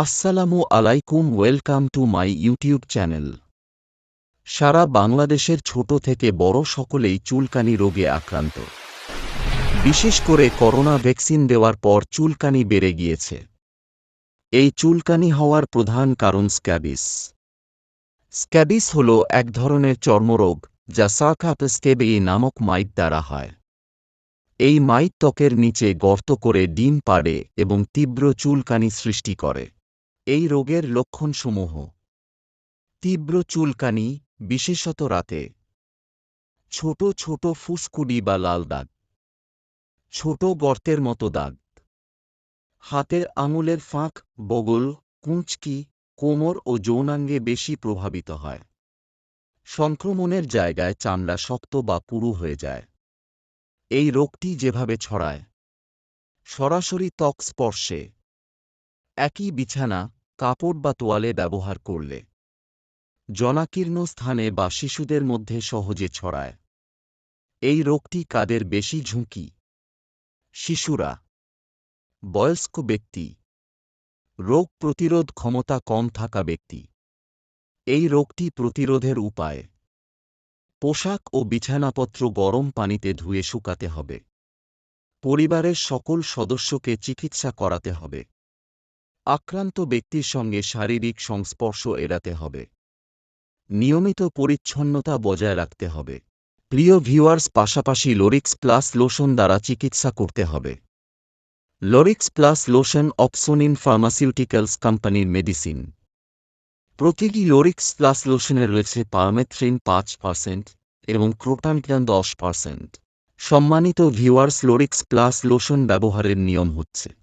আসসালামু আলাইকুম, welcome to my YouTube channel. সারা বাংলাদেশের ছোট থেকে বড় সকলেই চুলকানি রোগে আক্রান্ত। বিশেষ করে করোনা ভ্যাকসিন দেওয়ার পর চুলকানি বেড়ে গিয়েছে। এই চুলকানি হওয়ার প্রধান কারণ স্ক্যাবিস। স্ক্যাবিস হল এক ধরনের চর্মরোগ, যা সার্কাপস্কেবে নামক মাইট দ্বারা হয়। এই মাইট ত্বকের নিচে গর্ত করে ডিম পাড়ে এবং তীব্র চুলকানি সৃষ্টি করে। এই রোগের লক্ষণসমূহ। তীব্র চুলকানি, বিশেষত রাতে। ছোট ছোট ফুসকুডি বা লাল দাগ। ছোট গর্তের মতো দাগ। হাতের আঙুলের ফাঁক, বগল, কুঁচকি, কোমর ও যৌনাঙ্গে বেশি প্রভাবিত হয়। সংক্রমণের জায়গায় চামড়া শক্ত বা পুরু হয়ে যায়। এই রোগটি যেভাবে ছড়ায়, সরাসরি ত্বক স্পর্শে। একই বিছানা, কাপড় বা তোয়ালে ব্যবহার করলে। জনাকীর্ণ স্থানে বা শিশুদের মধ্যে সহজে ছড়ায়। এই রোগটি কাদের বেশি ঝুঁকি? শিশুরা। বয়স্ক ব্যক্তি। রোগ প্রতিরোধ ক্ষমতা কম থাকা ব্যক্তি। এই রোগটি প্রতিরোধের উপায়। পোশাক ও বিছানাপত্র গরম পানিতে ধুয়ে শুকাতে হবে। পরিবারের সকল সদস্যকে চিকিৎসা করাতে হবে। আক্রান্ত ব্যক্তির সঙ্গে শারীরিক সংস্পর্শ এড়াতে হবে। নিয়মিত পরিচ্ছন্নতা বজায় রাখতে হবে। প্রিয় ভিউয়ার্স, পাশাপাশি লোরিক্স প্লাস লোশন দ্বারা চিকিৎসা করতে হবে। Lorix plus lotion Opsonin pharmaceuticals কোম্পানির মেডিসিন। প্রতিটি লোরিক্স প্লাস লোশনে রয়েছে পারমেথ্রিন পাঁচ পার্সেন্ট এবং ক্রোটামিটান দশ পার্সেন্ট সম্মানিত ভিউয়ার্স, লোরিক্স প্লাস লোশন ব্যবহারের নিয়ম হচ্ছে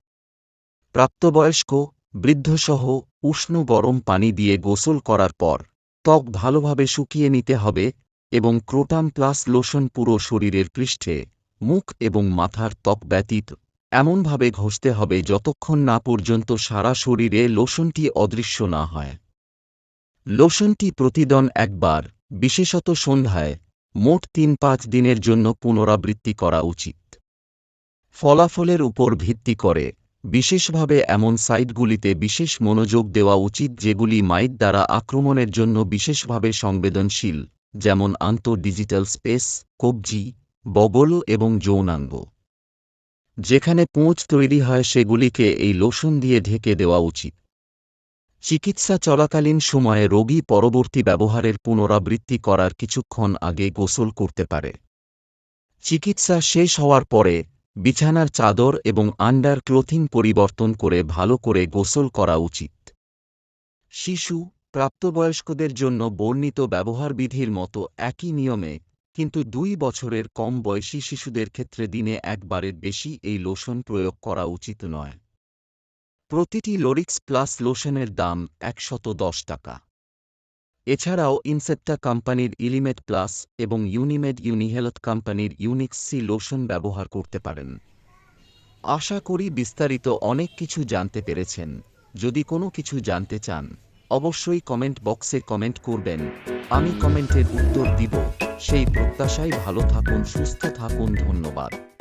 প্রাপ্তবয়স্ক, বৃদ্ধসহ উষ্ণ গরম পানি দিয়ে গোসল করার পর ত্বক ভালোভাবে শুকিয়ে নিতে হবে এবং ক্রোটাম প্লাস লোশন পুরো শরীরের পৃষ্ঠে, মুখ এবং মাথার ত্বক ব্যতীত এমনভাবে ঘষতে হবে যতক্ষণ না পর্যন্ত সারা শরীরে লোশনটি অদৃশ্য না হয়। লোশনটি প্রতিদন একবার, বিশেষত সন্ধ্যায়, মোট তিন পাঁচ দিনের জন্য পুনরাবৃত্তি করা উচিত। ফলাফলের উপর ভিত্তি করে বিশেষভাবে এমন সাইটগুলিতে বিশেষ মনোযোগ দেওয়া উচিত যেগুলি মাইট দ্বারা আক্রমণের জন্য বিশেষভাবে সংবেদনশীল, যেমন আন্ত ডিজিটাল স্পেস, কবজি, বগল এবং যৌনাঙ্গ। যেখানে পোঁচ তৈরি হয় সেগুলিকে এই লোশন দিয়ে ঢেকে দেওয়া উচিত। চিকিৎসা চলাকালীন সময়ে রোগী পরবর্তী ব্যবহারের পুনরাবৃত্তি করার কিছুক্ষণ আগে গোসল করতে পারে। চিকিৎসা শেষ হওয়ার পরে বিছানার চাদর এবং আন্ডার ক্লোথিং পরিবর্তন করে ভালো করে গোসল করা উচিত। শিশু, প্রাপ্তবয়স্কদের জন্য বর্ণিত ব্যবহারবিধির মতো একই নিয়মে, কিন্তু দুই বছরের কম বয়সী শিশুদের ক্ষেত্রে দিনে একবারের বেশি এই লোশন প্রয়োগ করা উচিত নয়। প্রতিটি লোরিক্স প্লাস লোশনের দাম একশত দশ টাকা। এছাড়াও ইনসেপ্টা কোম্পানির ইলিমেট প্লাস এবং ইউনিমেড ইউনিহেলথ কোম্পানির ইউনিক্স সি লোশন ব্যবহার করতে পারেন। আশা করি বিস্তারিত অনেক কিছু জানতে পেরেছেন। যদি কোনো কিছু জানতে চান, অবশ্যই কমেন্ট বক্সে কমেন্ট করবেন। আমি কমেন্টের উত্তর দিব। সেই প্রত্যাশায় ভালো থাকুন, সুস্থ থাকুন, ধন্যবাদ।